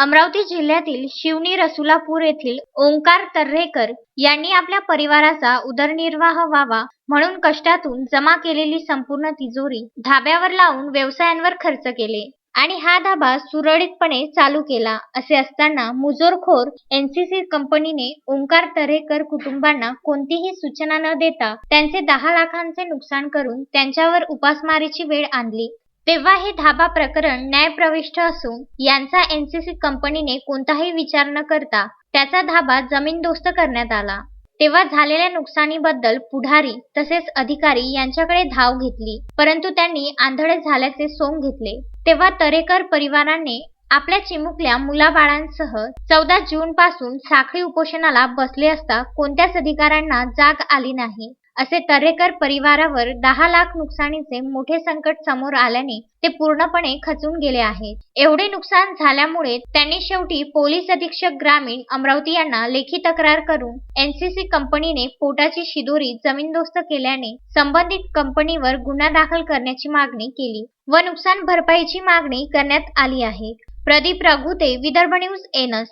अमरावती जिल्ह्यातील शिवनी रसुलापूर येथील ओंकार तर्रेकर यांनी आपल्या परिवाराचा उदरनिर्वाह व्हावा म्हणून कष्टातून जमा केलेली संपूर्ण तिजोरी धाब्यावर लावून व्यवसायांवर खर्च केले आणि हा धाबा सुरळीतपणे चालू केला. असे असताना मुजोरखोर एनसीसी कंपनीने ओंकार तरेकर कुटुंबांना कोणतीही सूचना न देता त्यांचे दहा लाखांचे नुकसान करून त्यांच्यावर उपासमारीची वेळ आणली. तेव्हा हे धाबा प्रकरण न्यायप्रविष्ट असून यांचा एनसीसी कंपनीने कोणताही विचार न करता त्याचा धाबा जमीनदोस्त करण्यात आला. तेव्हा झालेल्या नुकसानीबद्दल पुढारी तसेच अधिकारी यांच्याकडे धाव घेतली परंतु त्यांनी आंधळे झाल्याचे सोंग घेतले. तेव्हा तरेकर परिवाराने आपल्या चिमुकल्या मुलाबाळांसह चौदा जून पासून साखळी उपोषणाला बसले असता कोणत्याच अधिकाऱ्यांना जाग आली नाही. असे तरेकर परिवारावर दहा लाख नुकसानीचे मोठे संकट समोर आल्याने ते पूर्णपणे खचून गेले आहेत एवढे नुकसान झाल्यामुळे त्यांनी शेवटी पोलीस अधीक्षक ग्रामीण अमरावती यांना लेखी तक्रार करून एनसीसी कंपनीने पोटाची शिदोरी जमीनदोस्त केल्याने संबंधित कंपनीवर गुन्हा दाखल करण्याची मागणी केली व नुकसान भरपाईची मागणी करण्यात आली आहे. प्रदीप रघुते विदर्भ न्यूज एनस